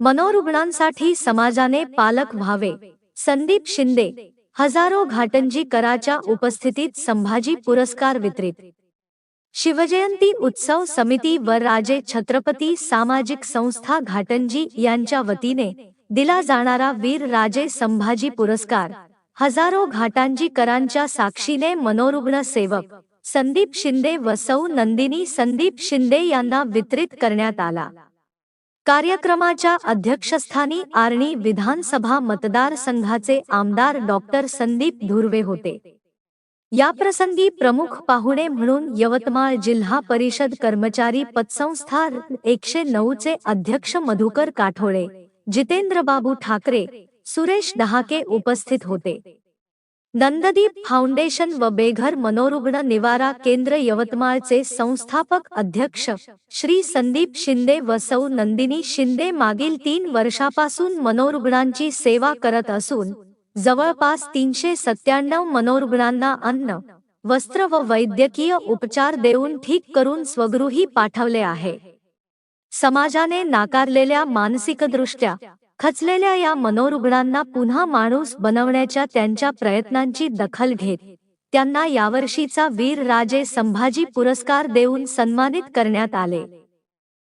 मनोरुग्णांसाठी समाजाने पालक व्हावे. संदीप शिंदे हजारो घाटंजी कराच्या उपस्थितीत संभाजी पुरस्कार वितरित. शिवजयंती उत्सव समिती व राजे छत्रपती सामाजिक संस्था घाटंजी यांच्या वतीने दिला जाणारा वीर राजे संभाजी पुरस्कार. हजारो घाटांजी करांच्या साक्षीने मनोरुग्ण सेवक. संदीप शिंदे व सौ नंदिनी संदीप शिंदे यांना वितरित करण्यात आला. कार्यक्रमाच्या अध्यक्षस्थानी आर्णी विधानसभा मतदारसंघाचे आमदार डॉक्टर संदीप धुर्वे होते. याप्रसंगी प्रमुख पाहुणे म्हणून यवतमाळ जिल्हा परिषद कर्मचारी पतसंस्था एकशे नऊचे अध्यक्ष मधुकर काठोळे जितेंद्रबाबू ठाकरे सुरेश दहाके उपस्थित होते. नंददीप फाउंडेशन व बेघर मनोरुग्ण निवारा केंद्र यवतमाळचे संस्थापक अध्यक्ष श्री संदीप शिंदे व सौ नंदिनी शिंदे मागील तीन वर्षापासून मनोरुग्णांची सेवा करत असून जवळपास तीनशे सत्त्याण्णव मनोरुग्णांना अन्न वस्त्र व वैद्यकीय उपचार देऊन ठीक करून स्वगृही पाठवले आहे. समाजाने नाकारलेल्या मानसिकदृष्ट्या खचलेल्या या मनोरुग्णांना पुन्हा माणूस बनवण्याच्या त्यांच्या प्रयत्नांची दखल घेत त्यांना यावर्षीचा वीर राजे संभाजी पुरस्कार देऊन सन्मानित करण्यात आले.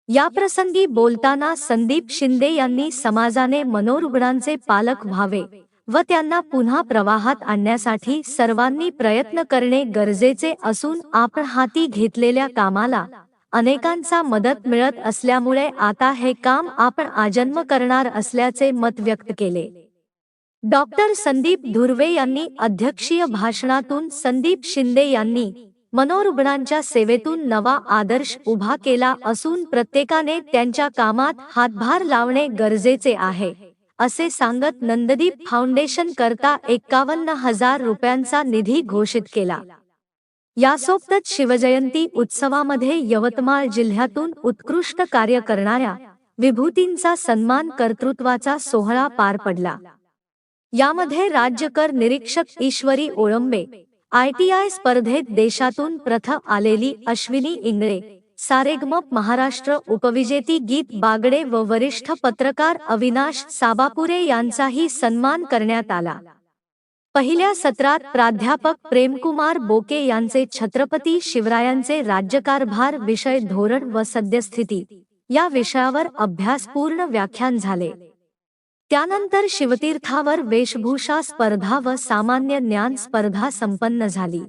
याप्रसंगी बोलताना संदीप शिंदे यांनी समाजाने मनोरुग्णांचे पालक व्हावे व त्यांना पुन्हा प्रवाहात आणण्यासाठी सर्वांनी प्रयत्न करणे गरजेचे असून आपण हाती घेतलेल्या कामाला अनेकांचा मदत मिळत असल्यामुळे आता हे काम आपण आजन्म करणार असल्याचे मत व्यक्त केले. डॉक्टर संदीप धुर्वे यांनी अध्यक्षीय भाषणातून संदीप शिंदे यांनी मनोरुग्णांच्या सेवेतून नवा आदर्श उभा केला असून प्रत्येकाने त्यांच्या कामात हातभार लावणे गरजेचे आहे असे सांगत नंददीप फाउंडेशन करता एक्कावन्न हजार रुपयांचा निधी घोषित केला. यासोबतच शिवजयंती उत्सवामध्ये यवतमाळ जिल्ह्यातून उत्कृष्ट कार्य करणाऱ्या विभूतींचा सन्मान कर्तृत्वाचा सोहळा पार पडला. यामध्ये राज्यकर निरीक्षक ईश्वरी ओळंबे आयटीआय स्पर्धेत देशातून प्रथम आलेली अश्विनी इंगळे सारेगमप महाराष्ट्र उपविजेती गीत बागडे व वरिष्ठ पत्रकार अविनाश साबापुरे यांचाही सन्मान करण्यात आला. पहिल्या सत्रात प्राध्यापक प्रेमकुमार बोके यांचे छत्रपती शिवरायांचे राज्यकारभार विषय धोरण व सद्यस्थिती या विषयावर अभ्यासपूर्ण व्याख्यान झाले. त्यानंतर शिवतीर्थावर वेशभूषा स्पर्धा व सामान्य ज्ञान स्पर्धा संपन्न झाली.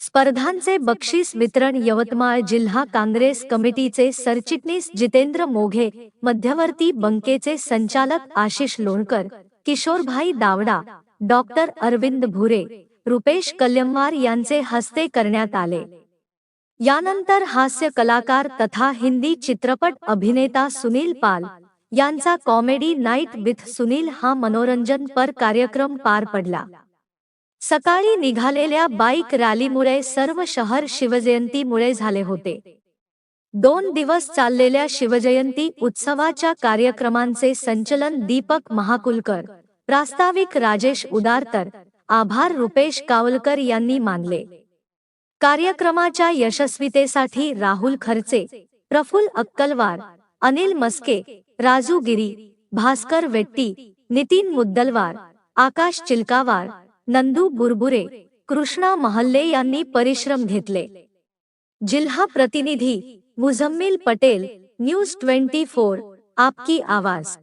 स्पर्धांचे बक्षीस वितरण यवतमाळ जिल्हा काँग्रेस कमिटीचे सरचिटणीस जितेंद्र मोघे मध्यवर्ती बंकेचे संचालक आशिष लोणकर किशोरभाई दावडा डॉक्टर अरविंद भुरे रुपेश कल्यमवार यांचे हस्ते करण्यात आले. यानंतर हास्य कलाकार तथा हिंदी चित्रपट अभिनेता सुनील पाल यांचा कॉमेडी नाईट विथ सुनील हा मनोरंजन पर कार्यक्रम पार पडला. सकाळी निघालेल्या बाईक रॅलीमुळे सर्व शहर शिवजयंतीमुळे झाले होते. दोन दिवस चाललेल्या शिवजयंती उत्सवाच्या कार्यक्रमांचे संचलन दीपक महाकुलकर प्रास्ताविक राजेश उदारतर आभार रुपेश कावलकर यांनी मानले. कार्यक्रमाच्या यशस्वीतेसाठी राहुल खर्चे प्रफुल अक्कलवार अनिल मस्के राजू गिरी भास्कर वेट्टी नितीन मुद्दलवार आकाश चिलकावार नंदू बुरबुरे कृष्णा महल्ले यांनी परिश्रम घेतले. जिल्हा प्रतिनिधी Muzammil Patel news twenty four आपकी आवाज.